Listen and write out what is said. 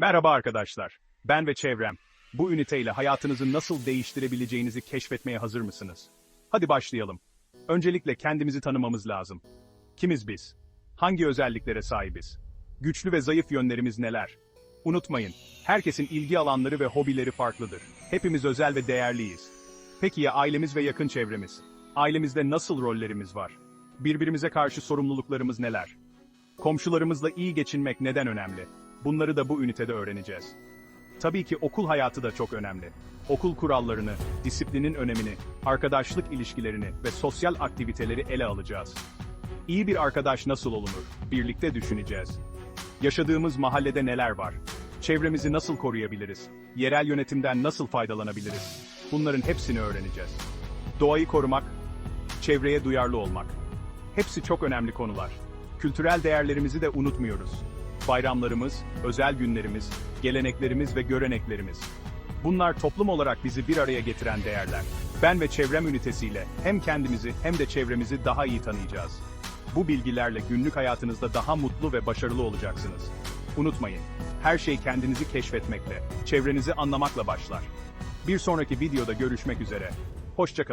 Merhaba arkadaşlar. Ben ve çevrem. Bu üniteyle hayatınızı nasıl değiştirebileceğinizi keşfetmeye hazır mısınız? Hadi başlayalım. Öncelikle kendimizi tanımamız lazım. Kimiz biz? Hangi özelliklere sahibiz? Güçlü ve zayıf yönlerimiz neler? Unutmayın, herkesin ilgi alanları ve hobileri farklıdır. Hepimiz özel ve değerliyiz. Peki ya ailemiz ve yakın çevremiz? Ailemizde nasıl rollerimiz var? Birbirimize karşı sorumluluklarımız neler? Komşularımızla iyi geçinmek neden önemli? Bunları da bu ünitede öğreneceğiz. Tabii ki okul hayatı da çok önemli. Okul kurallarını, disiplinin önemini, arkadaşlık ilişkilerini ve sosyal aktiviteleri ele alacağız. İyi bir arkadaş nasıl olunur? Birlikte düşüneceğiz. Yaşadığımız mahallede neler var? Çevremizi nasıl koruyabiliriz? Yerel yönetimden nasıl faydalanabiliriz? Bunların hepsini öğreneceğiz. Doğayı korumak, çevreye duyarlı olmak. Hepsi çok önemli konular. Kültürel değerlerimizi de unutmuyoruz. Bayramlarımız, özel günlerimiz, geleneklerimiz ve göreneklerimiz. Bunlar toplum olarak bizi bir araya getiren değerler. Ben ve çevrem ünitesiyle hem kendimizi hem de çevremizi daha iyi tanıyacağız. Bu bilgilerle günlük hayatınızda daha mutlu ve başarılı olacaksınız. Unutmayın, her şey kendinizi keşfetmekle, çevrenizi anlamakla başlar. Bir sonraki videoda görüşmek üzere. Hoşçakalın.